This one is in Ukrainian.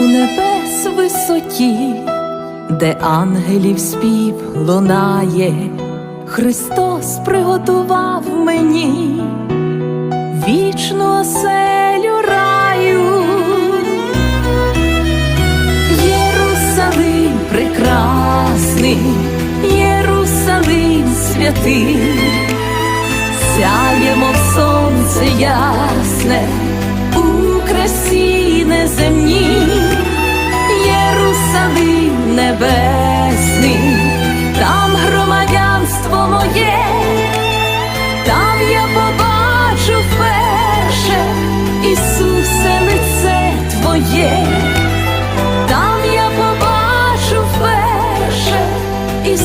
небес висоті, де ангелів спів лунає, Христос приготував мені вічну оселю раю. Єрусалим прекрасний, Єрусалим святий, сяє, мов сонце ясне, у красі неземній, небесний, там громадянство моє, там я побачу вперше, Ісусе, лице Твоє.